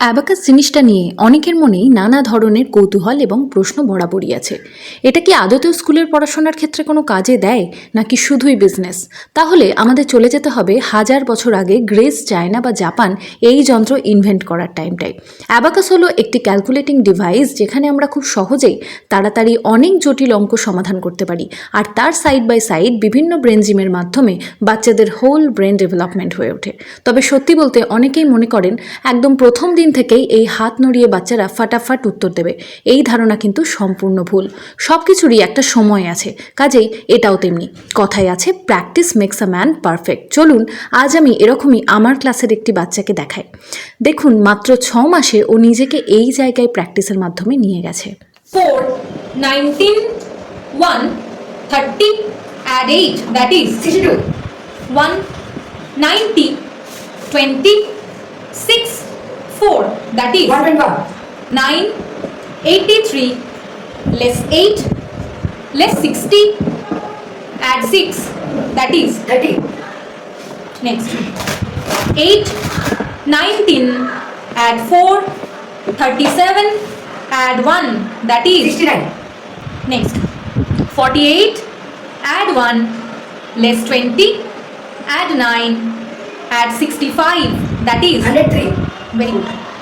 Abacus জিনিসটা নিয়ে অনেকের মনেই নানা ধরনের কৌতূহল এবং প্রশ্ন বরাবরই আছে। এটা কি আদতেও স্কুলের পড়াশোনার ক্ষেত্রে কোনো কাজে দেয়, নাকি শুধুই বিজনেস তাহলে আমাদের চলে যেতে হবে হাজার বছর আগে গ্রেস, চায়না বা জাপান এই যন্ত্র ইনভেন্ট করার টাইমটাই অ্যাবাকাস হলো একটি ক্যালকুলেটিং ডিভাইস যেখানে আমরা খুব সহজেই তাড়াতাড়ি অনেক জটিল অঙ্ক সমাধান করতে পারি, আর তার সাইড বাই সাইড বিভিন্ন ব্রেন জিমের মাধ্যমে বাচ্চাদের হোল ব্রেন ডেভেলপমেন্ট হয়ে ওঠে। তবে সত্যি বলতে অনেকেই মনে করেন, একদম প্রথম দিন থেকেই এই হাত নড়িয়ে বাচ্চারা ফাটাফাট উত্তর দেবে। এই ধারণা কিন্তু সম্পূর্ণ ভুল। সব কিছুরই একটা সময় আছে। কাজেই এটাও তেমনি। কথায় আছে practice makes a man perfect চলুন আজ আমি এরকমই আমার ক্লাসের একটি বাচ্চাকে দেখাই। দেখুন মাত্র ছ মাসে ও নিজেকে এই জায়গায় প্র্যাকটিসের মাধ্যমে নিয়ে গেছে। 4, 19, 1, 30, add 8, that is 62. 1, 90, 20, 6, 4, that is 121, 9, 83, less 8, less 60, add 6, that is 30, next. 8 19 add 4 37 add 1 that is 69, next. 48 add 1 less 20 add 9 add 65 that is 103, very good